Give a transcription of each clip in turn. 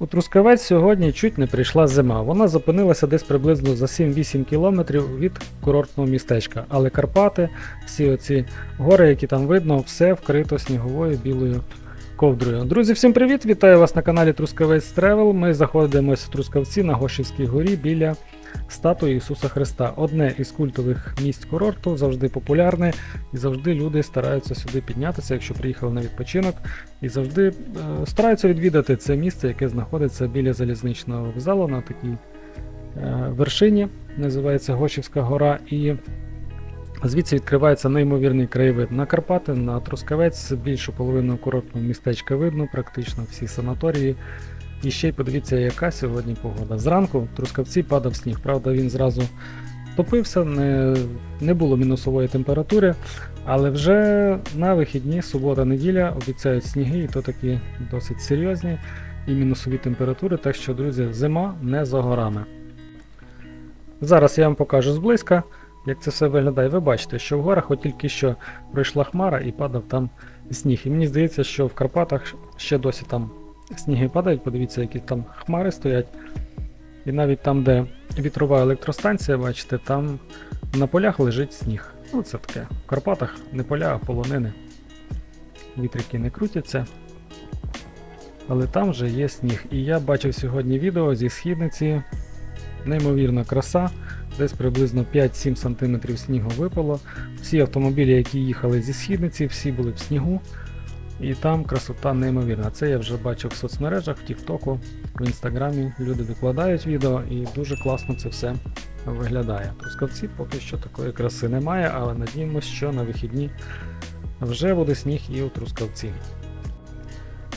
У Трускавець сьогодні чуть не прийшла зима. Вона зупинилася десь приблизно за 7-8 кілометрів від курортного містечка. Але Карпати, всі оці гори, які там видно, все вкрито сніговою білою ковдрою. Друзі, всім привіт! Вітаю вас на каналі Трускавець Тревел. Ми знаходимося в Трускавці на Гошівській горі біля статуї Ісуса Христа. Одне із культових місць курорту, завжди популярне, і завжди люди стараються сюди піднятися, якщо приїхали на відпочинок, і завжди е, стараються відвідати це місце, яке знаходиться біля залізничного вокзалу на такій е, вершині, називається Гошівська гора. І Звідси відкривається неймовірний краєвид на Карпати, на Трускавець, більшу половину курортного містечка видно, практично всі санаторії. І ще й подивіться, яка сьогодні погода. Зранку в Трускавці падав сніг. Правда, він зразу топився, не, не було мінусової температури, але вже на вихідні, субота-неділя, обіцяють сніги, і то такі досить серйозні і мінусові температури. Так що, друзі, зима не за горами. Зараз я вам покажу зблизька, як це все виглядає. Ви бачите, що в горах от тільки що пройшла хмара і падав там сніг. І мені здається, що в Карпатах ще досі там сніги падають. Подивіться, які там хмари стоять. І навіть там, де вітрова електростанція, бачите, там на полях лежить сніг. Ну, це таке. В Карпатах не поля, а полонини. Вітрики не крутяться. Але там вже є сніг. І я бачив сьогодні відео зі східниці. Неймовірна краса. Десь приблизно 5-7 см снігу випало. Всі автомобілі, які їхали зі східниці, всі були в снігу. І там красота неймовірна. Це я вже бачив в соцмережах, в Тіктоку, в інстаграмі. Люди викладають відео і дуже класно це все виглядає. Трускавці поки що такої краси немає, але надіємося, що на вихідні вже буде сніг і у Трускавці.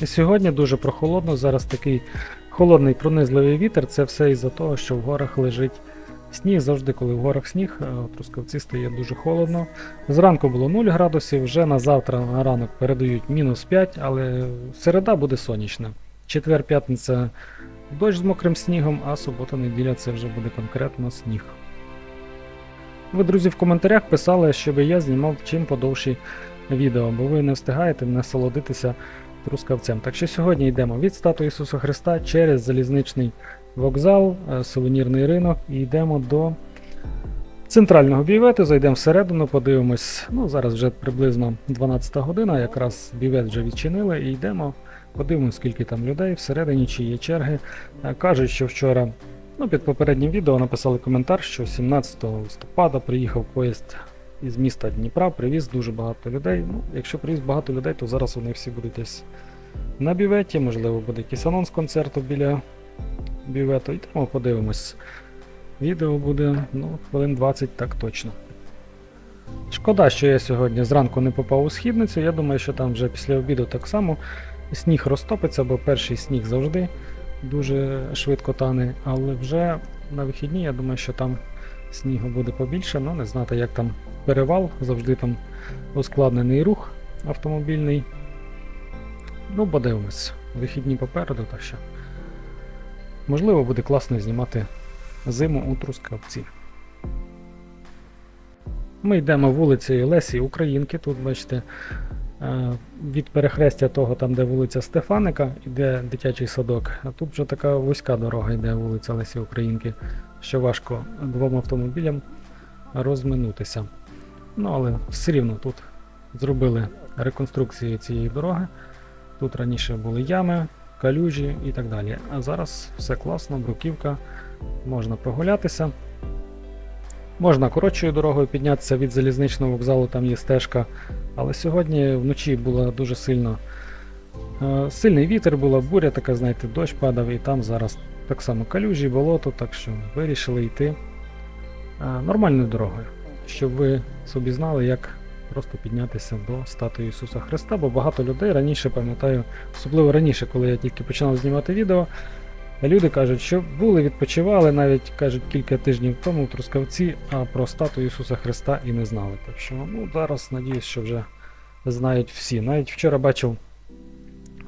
І сьогодні дуже прохолодно, зараз такий холодний пронизливий вітер. Це все із-за того, що в горах лежить сніг. Завжди, коли в горах сніг, е, у Трускавці стає дуже холодно. Зранку було 0 градусів, вже на завтра на ранок передають мінус 5, але середа буде сонячна. Четвер, п'ятниця дощ з мокрим снігом, а субота-неділя це вже буде конкретно сніг. Ви, друзі, в коментарях писали, щоб я знімав чим подовші відео, бо ви не встигаєте насолодитися трускавцем. Так що сьогодні йдемо від статуї Ісуса Христа через залізничний вокзал, е, сувенірний ринок і йдемо до центрального бювету, зайдемо всередину, подивимось. Ну, зараз вже приблизно 12 година, якраз бювет вже відчинили, і йдемо, подивимось, скільки там людей всередині, чи є черги. Е, Кажуть, що вчора. Ну, під попереднім відео написали коментар, що 17 листопада приїхав поїзд із міста Дніпра, привіз дуже багато людей. Ну, якщо привіз багато людей, то зараз вони всі будуть десь на бюветі, можливо, буде якийсь анонс концерту біля бювету. Йдемо подивимось. Відео буде ну, хвилин 20 так точно. Шкода, що я сьогодні зранку не попав у східницю. Я думаю, що там вже після обіду так само сніг розтопиться, бо перший сніг завжди дуже швидко тане, але вже на вихідні я думаю, що там снігу буде побільше, ну не знати, як там перевал, завжди там ускладнений рух автомобільний. Ну, подивимось. Вихідні попереду, так що. Можливо, буде класно знімати зиму у Трускавці. Ми йдемо вулицею Лесі Українки. Тут, бачите, е, від перехрестя того, там, де вулиця Стефаника, йде дитячий садок. А тут вже така вузька дорога йде вулиця Лесі Українки, що важко двом автомобілям розминутися. Ну, але все рівно тут зробили реконструкцію цієї дороги. Тут раніше були ями, калюжі і так далі. А зараз все класно, бруківка, можна прогулятися. Можна коротшою дорогою піднятися від залізничного вокзалу, там є стежка. Але сьогодні вночі було дуже сильно е, сильний вітер, була буря, така, знаєте, дощ падав, і там зараз так само калюжі, болото, так що вирішили йти е, нормальною дорогою, щоб ви собі знали, як просто піднятися до статуї Ісуса Христа, бо багато людей раніше пам'ятаю, особливо раніше, коли я тільки починав знімати відео. Люди кажуть, що були, відпочивали навіть кажуть кілька тижнів тому в Трускавці, а про статую Ісуса Христа і не знали. Так що ну, зараз надіюсь, що вже знають всі. Навіть вчора бачив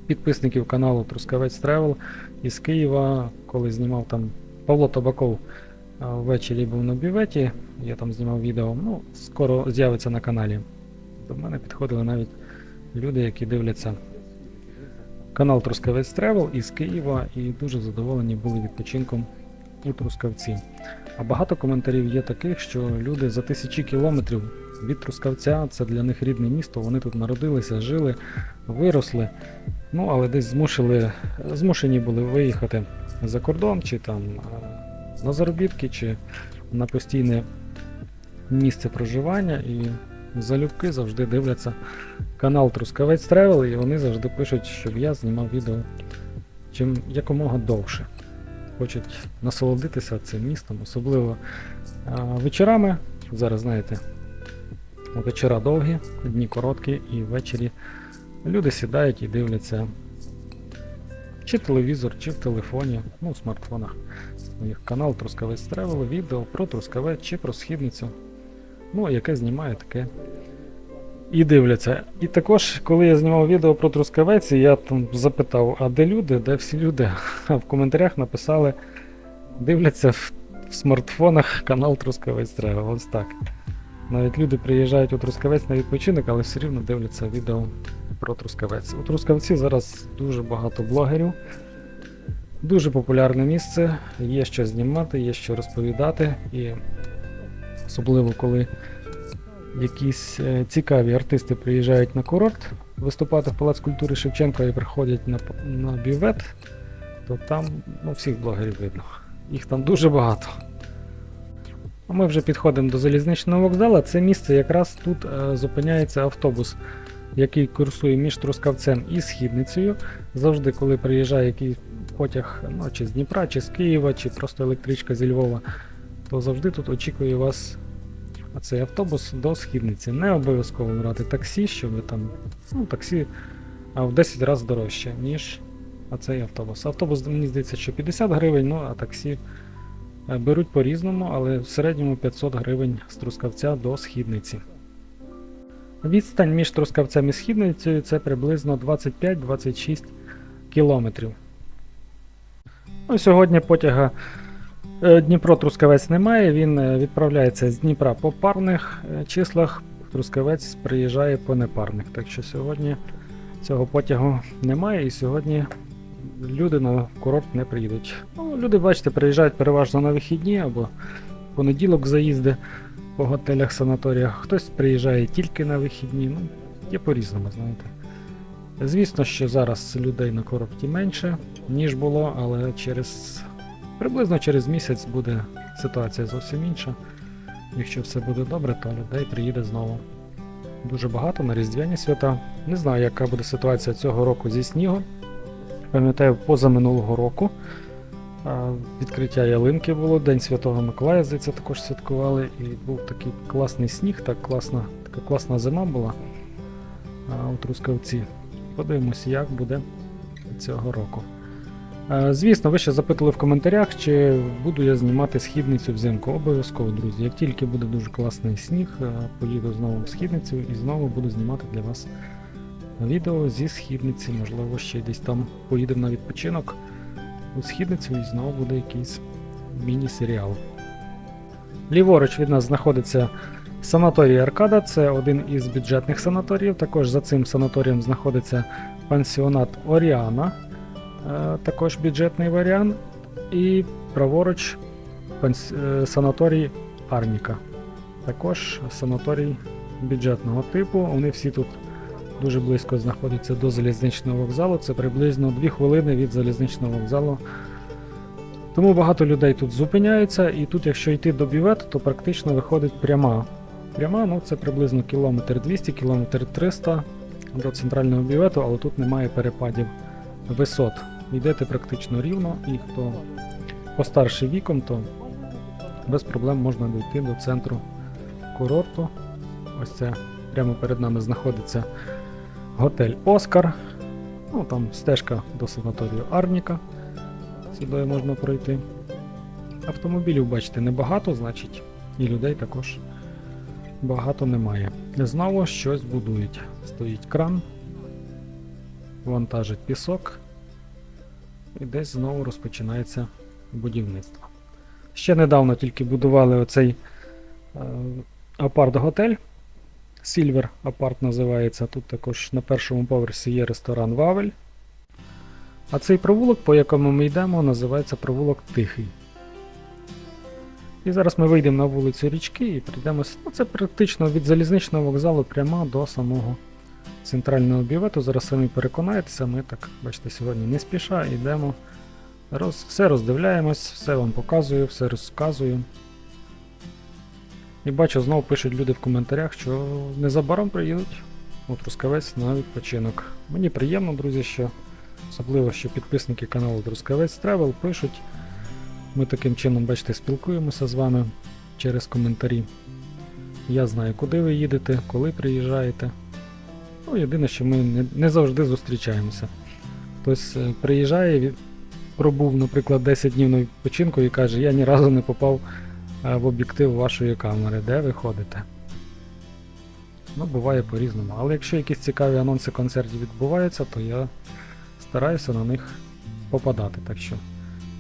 підписників каналу Трускавець Тревел із Києва, коли знімав там Павло Табаков ввечері був на бюветі, я там знімав відео. Ну, скоро з'явиться на каналі. До мене підходили навіть люди, які дивляться канал Трускавець Тревел із Києва і дуже задоволені були відпочинком у Трускавці. А багато коментарів є таких, що люди за тисячі кілометрів від Трускавця, це для них рідне місто, вони тут народилися, жили, виросли, ну але десь змусили, змушені були виїхати за кордон, чи там на заробітки, чи на постійне місце проживання. І залюбки завжди дивляться канал Трускавець Тревел, і вони завжди пишуть, щоб я знімав відео чим якомога довше. Хочуть насолодитися цим містом, особливо а, вечорами. Зараз знаєте, вечора довгі, дні короткі, і ввечері люди сідають і дивляться чи телевізор, чи в телефоні, ну, в смартфонах. Їх канал Трускавець Тревел, відео про Трускавець чи про східницю. Ну, яке знімає, таке і дивляться. І також, коли я знімав відео про Трускавець, я там запитав, а де люди, де всі люди? А в коментарях написали, дивляться в, смартфонах канал Трускавець Тревел. Ось так. Навіть люди приїжджають у Трускавець на відпочинок, але все рівно дивляться відео про Трускавець. У Трускавці зараз дуже багато блогерів. Дуже популярне місце, є що знімати, є що розповідати, і особливо коли якісь е, цікаві артисти приїжджають на курорт виступати в Палац культури Шевченка і приходять на, на бювет, то там ну, всіх блогерів видно. Їх там дуже багато. А ми вже підходимо до залізничного вокзалу. Це місце якраз тут е, зупиняється автобус, який курсує між Трускавцем і Східницею. Завжди, коли приїжджає якийсь потяг ну, чи з Дніпра, чи з Києва, чи просто електричка зі Львова, то завжди тут очікує вас цей автобус до східниці. Не обов'язково брати таксі, щоб там. Ну, таксі в 10 разів дорожче, ніж цей автобус. Автобус, мені здається, що 50 гривень, ну а таксі е, беруть по-різному, але в середньому 500 гривень з Трускавця до східниці. Відстань між Трускавцем і східницею це приблизно 25-26 кілометрів. Ну, сьогодні потяга Е, Дніпро-Трускавець немає, він е, відправляється з Дніпра по парних е, числах, Трускавець приїжджає по непарних. Так що сьогодні цього потягу немає і сьогодні люди на курорт не приїдуть. Ну, люди, бачите, приїжджають переважно на вихідні або понеділок заїзди по готелях, санаторіях. Хтось приїжджає тільки на вихідні. Ну, є по-різному, знаєте. Звісно, що зараз людей на курорті менше, ніж було, але через Приблизно через місяць буде ситуація зовсім інша. Якщо все буде добре, то людей приїде знову. Дуже багато на Різдвяні свята. Не знаю, яка буде ситуація цього року зі снігом. Пам'ятаю, позаминулого року відкриття ялинки було, День Святого Миколая, здається, також святкували. І був такий класний сніг, так класна, така класна зима була у Трускавці. Подивимося, як буде цього року. Е, Звісно, ви ще запитали в коментарях, чи буду я знімати східницю взимку. Обов'язково, друзі. Як тільки буде дуже класний сніг, е, поїду знову в східницю і знову буду знімати для вас відео зі східниці. Можливо, ще десь там поїдемо на відпочинок у східницю і знову буде якийсь міні-серіал. Ліворуч від нас знаходиться санаторій Аркада, це один із бюджетних санаторіїв. Також за цим санаторієм знаходиться пансіонат Оріана. Е, також бюджетний варіант. І праворуч е, санаторій Арніка. Також санаторій бюджетного типу. Вони всі тут дуже близько знаходяться до залізничного вокзалу. Це приблизно 2 хвилини від залізничного вокзалу. Тому багато людей тут зупиняються, і тут, якщо йти до бювету, то практично виходить пряма. Пряма, ну це приблизно кілометр 200, кілометр 300 до центрального бювету, але тут немає перепадів висот. Йдете практично рівно, і хто постарший віком, то без проблем можна дійти до центру курорту. Ось це прямо перед нами знаходиться готель Оскар. Ну там стежка до санаторію Арніка. Сюди можна пройти. Автомобілів, бачите, небагато, значить, і людей також багато немає. Знову щось будують. Стоїть кран, вантажить пісок. І десь знову розпочинається будівництво. Ще недавно тільки будували оцей е, апарт-готель. Silver апарт називається. Тут також на першому поверсі є ресторан Вавель. А цей провулок, по якому ми йдемо, називається провулок Тихий. І зараз ми вийдемо на вулицю річки і прийдемо. Ну, це практично від залізничного вокзалу прямо до самого центрального бювету. Зараз самі переконаєтеся, ми так, бачите, сьогодні не спіша йдемо. Роз, все роздивляємось, все вам показую, все розказую. І бачу, знову пишуть люди в коментарях, що незабаром приїдуть у Трускавець на відпочинок. Мені приємно, друзі, що особливо, що підписники каналу Трускавець Travel пишуть. Ми таким чином, бачите, спілкуємося з вами через коментарі. Я знаю, куди ви їдете, коли приїжджаєте. Ну, єдине, що ми не, не завжди зустрічаємося. Хтось е, приїжджає, пробув, наприклад, 10 днів на відпочинку і каже, я ні разу не попав е, в об'єктив вашої камери, де ви ходите. Ну, буває по-різному. Але якщо якісь цікаві анонси концертів відбуваються, то я стараюся на них попадати. Так що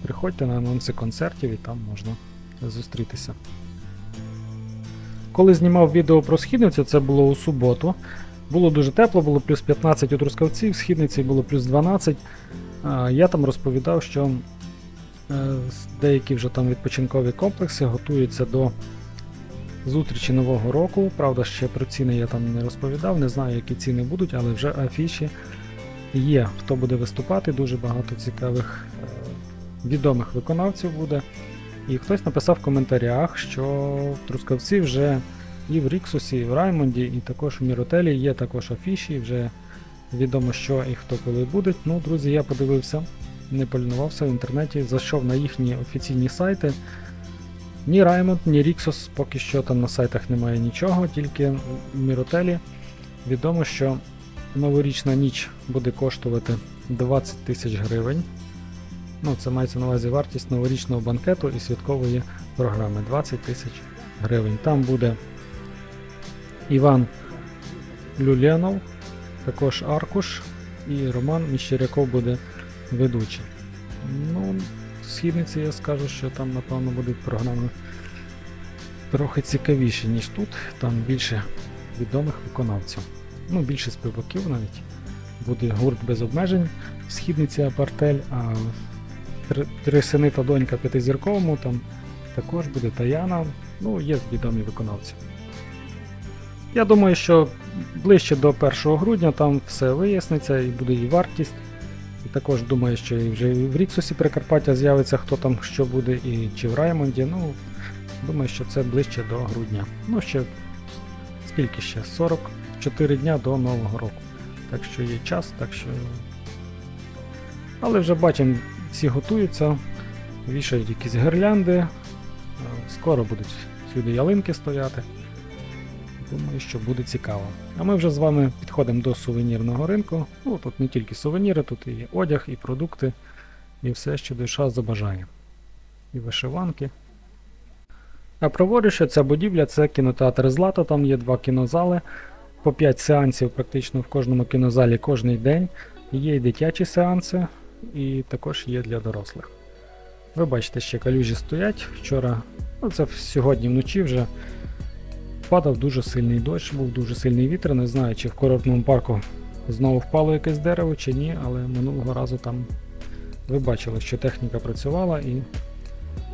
приходьте на анонси концертів і там можна зустрітися. Коли знімав відео про східницю, це було у суботу. Було дуже тепло, було плюс 15 у Трускавці, в східниці було плюс 12. Я там розповідав, що е, деякі вже там відпочинкові комплекси готуються до зустрічі Нового року. Правда, ще про ціни я там не розповідав, не знаю, які ціни будуть, але вже афіші є, хто буде виступати. Дуже багато цікавих е, відомих виконавців буде. І хтось написав в коментарях, що в Трускавці вже і в Ріксусі, і в Раймонді, і також в Міротелі є також афіші, вже відомо, що і хто коли буде. Ну, друзі, я подивився, не полінувався в інтернеті, зайшов на їхні офіційні сайти. Ні Раймонд, ні Ріксус, поки що там на сайтах немає нічого, тільки в Міротелі відомо, що новорічна ніч буде коштувати 20 тисяч гривень. Ну, це мається на увазі вартість новорічного банкету і святкової програми 20 тисяч гривень. Там буде Іван Люленов, також Аркуш і Роман Міщеряков буде ведучий. Ну, східниці я скажу, що там, напевно, будуть програми трохи цікавіші, ніж тут. Там більше відомих виконавців. Ну, більше співаків навіть. Буде гурт без обмежень в східниці Апартель, а Три, сини та донька п'ятизірковому там також буде Таяна. Ну, є відомі виконавці. Я думаю, що ближче до 1 грудня там все виясниться і буде і вартість. І також думаю, що і вже в Ріксусі Прикарпаття з'явиться, хто там що буде, і чи в Раймонді. Ну, думаю, що це ближче до грудня. Ну, ще скільки ще? 44 дня до Нового року. Так що є час, так що. Але вже бачимо, всі готуються, вішають якісь гирлянди. е, Скоро будуть сюди ялинки стояти. Думаю, що буде цікаво. А ми вже з вами підходимо до сувенірного ринку. Ну, тут не тільки сувеніри, тут і одяг, і продукти, і все, що душа забажає. І вишиванки. А праворуч ця будівля це кінотеатр Злато, там є два кінозали, по 5 сеансів практично в кожному кінозалі кожний день. Є і дитячі сеанси, і також є для дорослих. Ви бачите, ще калюжі стоять. Вчора, ну це сьогодні вночі вже падав дуже сильний дощ, був дуже сильний вітер. Не знаю, чи в курортному парку знову впало якесь дерево чи ні, але минулого разу там ви бачили, що техніка працювала і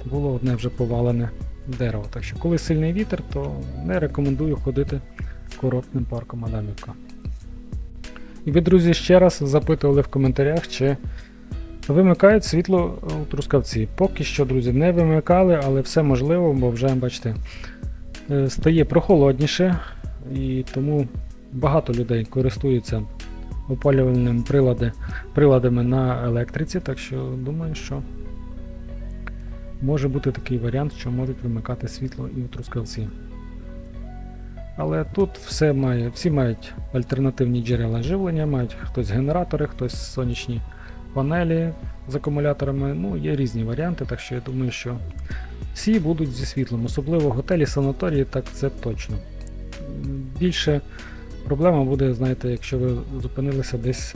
було одне вже повалене дерево. Так що, коли сильний вітер, то не рекомендую ходити курортним парком Адамівка. І ви, друзі, ще раз запитували в коментарях, чи вимикають світло у Трускавці. Поки що, друзі, не вимикали, але все можливо, бо вже, бачите, е, стає прохолодніше, і тому багато людей користуються опалювальними прилади, приладами на електриці, так що думаю, що може бути такий варіант, що можуть вимикати світло і у Трускавці. Але тут все має, всі мають альтернативні джерела живлення, мають хтось генератори, хтось сонячні панелі з акумуляторами. Ну, є різні варіанти, так що я думаю, що всі будуть зі світлом, особливо готелі, санаторії, так це точно. Більше проблема буде, знаєте, якщо ви зупинилися десь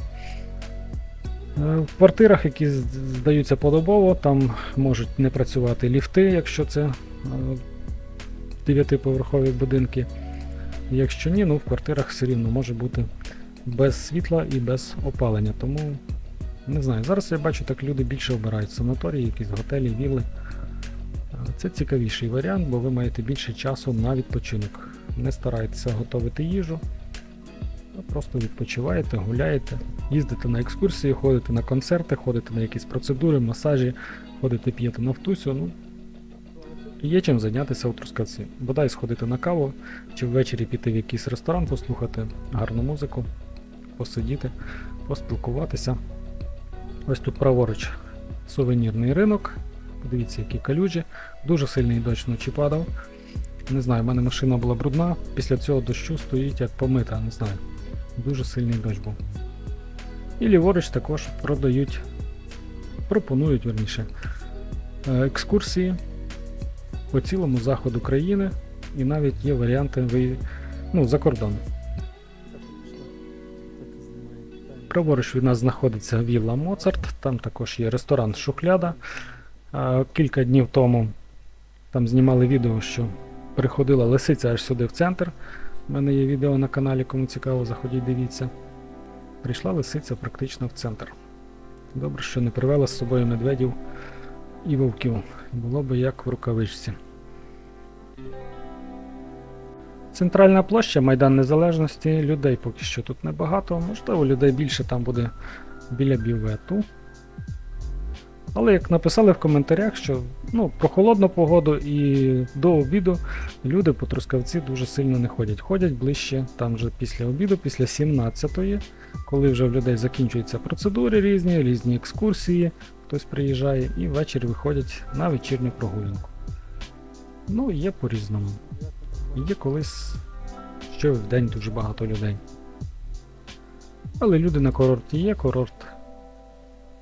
е, в квартирах, які здаються подобово, там можуть не працювати ліфти, якщо це е, дев'ятиповерхові будинки. Якщо ні, ну в квартирах все рівно може бути без світла і без опалення. Тому Не знаю, зараз я бачу, так люди більше обирають санаторії, якісь готелі, вілли. Е, Це цікавіший варіант, бо ви маєте більше часу на відпочинок. Не старайтеся готувати їжу, просто відпочиваєте, гуляєте, їздите на екскурсії, ходите на концерти, ходите на якісь процедури, масажі, ходите, п'єте нафтусю. Ну, є чим зайнятися у Трускавці. Бодай сходити на каву, чи ввечері піти в якийсь ресторан, послухати гарну музику, посидіти, поспілкуватися. Ось тут праворуч сувенірний ринок. Подивіться, які калюжі. Дуже сильний дощ вночі падав. Не знаю, в мене машина була брудна. Після цього дощу стоїть як помита, не знаю. Дуже сильний дощ був. І ліворуч також продають, пропонують верніше, е, екскурсії по цілому заходу країни. І навіть є варіанти ну, за кордон. Праворуч від нас знаходиться Вілла Моцарт, там також є ресторан Шухляда. Кілька днів тому там знімали відео, що приходила лисиця аж сюди в центр. У мене є відео на каналі, кому цікаво, заходіть, дивіться. Прийшла лисиця практично в центр. Добре, що не привела з собою медведів і вовків. Було би як в рукавичці. Центральна площа Майдан Незалежності. Людей поки що тут небагато. Можливо, людей більше там буде біля бювету. Але як написали в коментарях, що ну, про холодну погоду і до обіду люди по Трускавці дуже сильно не ходять. Ходять ближче там вже після обіду, після 17-ї, коли вже в людей закінчуються процедури різні, різні екскурсії, хтось приїжджає і ввечері виходять на вечірню прогулянку. Ну, є по-різному. Є колись ще в день дуже багато людей. Але люди на курорті є, курорт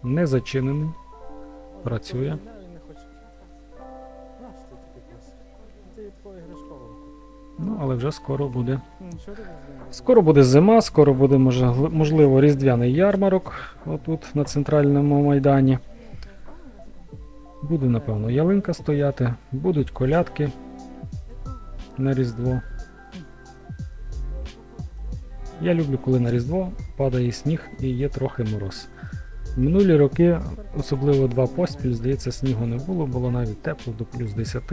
не зачинений, працює. Ну, але вже скоро буде. Скоро буде зима, скоро буде можливо різдвяний ярмарок отут на центральному майдані. Буде, напевно, ялинка стояти, будуть колядки на Різдво. Я люблю, коли на Різдво падає сніг і є трохи мороз. Минулі роки, особливо два поспіль, здається, снігу не було, було навіть тепло до плюс 10.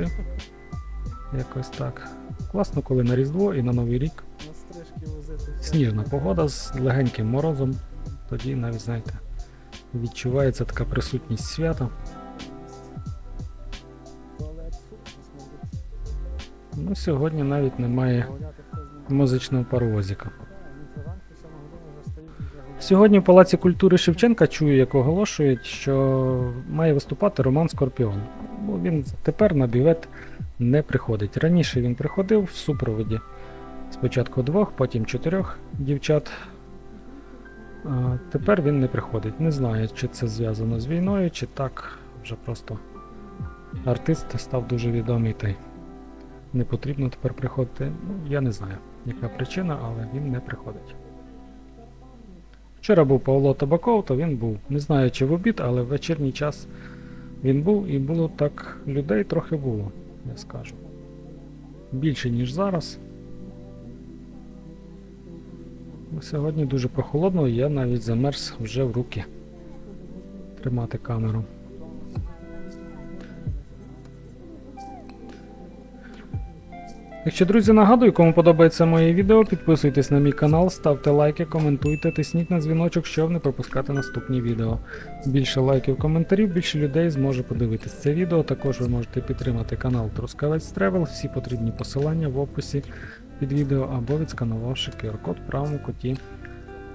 Якось так. Класно, коли на Різдво і на Новий рік сніжна погода з легеньким морозом. Тоді навіть, знаєте, відчувається така присутність свята. Ну, сьогодні навіть немає музичного паровозика. Сьогодні в Палаці культури Шевченка чую, як оголошують, що має виступати Роман Скорпіон. Бо він тепер на бювет не приходить. Раніше він приходив в супроводі спочатку двох, потім чотирьох дівчат. А тепер він не приходить. Не знаю, чи це зв'язано з війною, чи так вже просто артист став дуже відомий та й не потрібно тепер приходити. Ну, я не знаю, яка причина, але він не приходить. Вчора був Павло Табаков, то він був. Не знаю, чи в обід, але в вечірній час він був і було так, людей трохи було, я скажу. Більше, ніж зараз. Ну, Сьогодні дуже прохолодно, я навіть замерз вже в руки тримати камеру. Якщо, друзі, нагадую, кому подобається моє відео, підписуйтесь на мій канал, ставте лайки, коментуйте, тисніть на дзвіночок, щоб не пропускати наступні відео. Більше лайків, коментарів, більше людей зможе подивитись це відео. Також ви можете підтримати канал Трускавець Тревел, всі потрібні посилання в описі під відео або відсканувавши QR-код в правому куті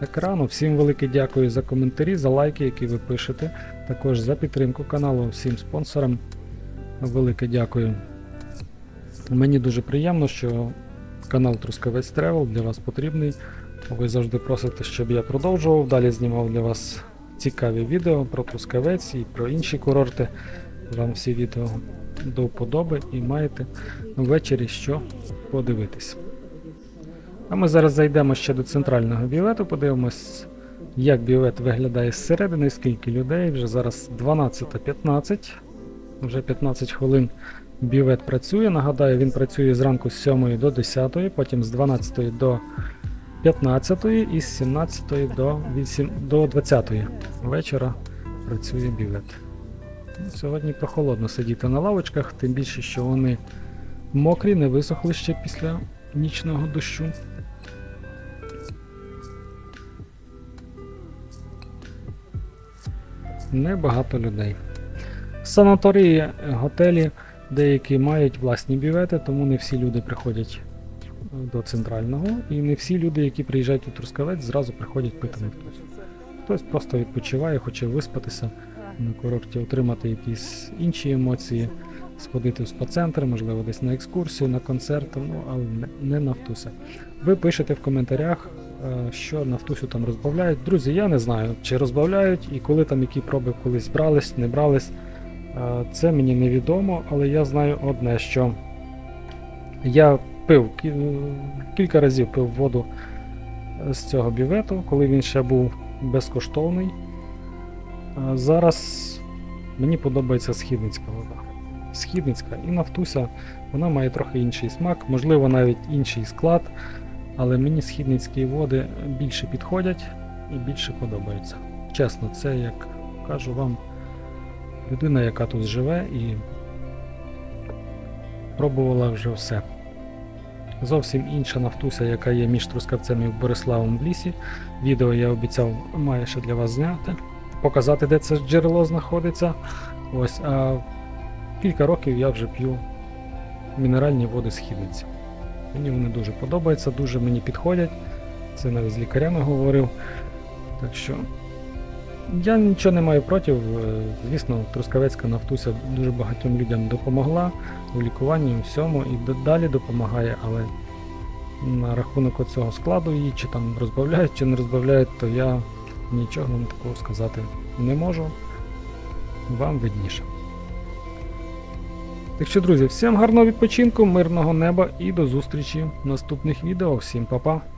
екрану. Всім велике дякую за коментарі, за лайки, які ви пишете. Також за підтримку каналу, всім спонсорам. Велике дякую. Мені дуже приємно, що канал Трускавець Тревел для вас потрібний. Ви завжди просите, щоб я продовжував. Далі знімав для вас цікаві відео про Трускавець і про інші курорти. Вам всі відео до вподоби і маєте ввечері що подивитись. А ми зараз зайдемо ще до центрального бювету, подивимось, як бювет виглядає зсередини, скільки людей. Вже зараз 12.15, вже 15 хвилин бювет працює. Нагадаю, він працює зранку з 7 до 10, потім з 12 до 15 і з 17 до, 8, до 20 вечора працює бівет. Сьогодні прохолодно сидіти на лавочках, тим більше, що вони мокрі, не висохли ще після нічного дощу. Небагато людей. Санаторії, готелі деякі мають власні бювети, тому не всі люди приходять е, до центрального, і не всі люди, які приїжджають у Трускавець, зразу приходять пити нафтусь. Хтось просто відпочиває, хоче виспатися на курорті, отримати якісь інші емоції, сходити в спа-центр, можливо, десь на екскурсію, на концерт, ну, але не, не нафтуся. Ви пишете в коментарях, е, що нафтусю там розбавляють. Друзі, я не знаю, чи розбавляють і коли там які проби колись брались, не брались. Е, Це мені невідомо, але я знаю одне, що я пив кілька разів пив воду з цього бювету, коли він ще був безкоштовний. Зараз мені подобається східницька вода. Східницька і нафтуся, вона має трохи інший смак, можливо, навіть інший склад, але мені східницькі води більше підходять і більше подобаються. Чесно, це як кажу вам, людина, яка тут живе і пробувала вже все. Зовсім інша нафтуся, яка є між Трускавцем і Бориславом в лісі. Відео я обіцяв має ще для вас зняти, показати, де це джерело знаходиться. Ось, а кілька років я вже п'ю мінеральні води східниці. Мені вони дуже подобаються, дуже мені підходять. Це навіть з лікарями говорив. Так що я нічого не маю проти. Е, Звісно, Трускавецька нафтуся дуже багатьом людям допомогла у лікуванні, у всьому і далі допомагає, але на рахунок оцього складу її, чи там розбавляють, чи не розбавляють, то я нічого вам такого сказати не можу. Вам видніше. Так що, друзі, всім гарного відпочинку, мирного неба і до зустрічі в наступних відео. Всім па-па!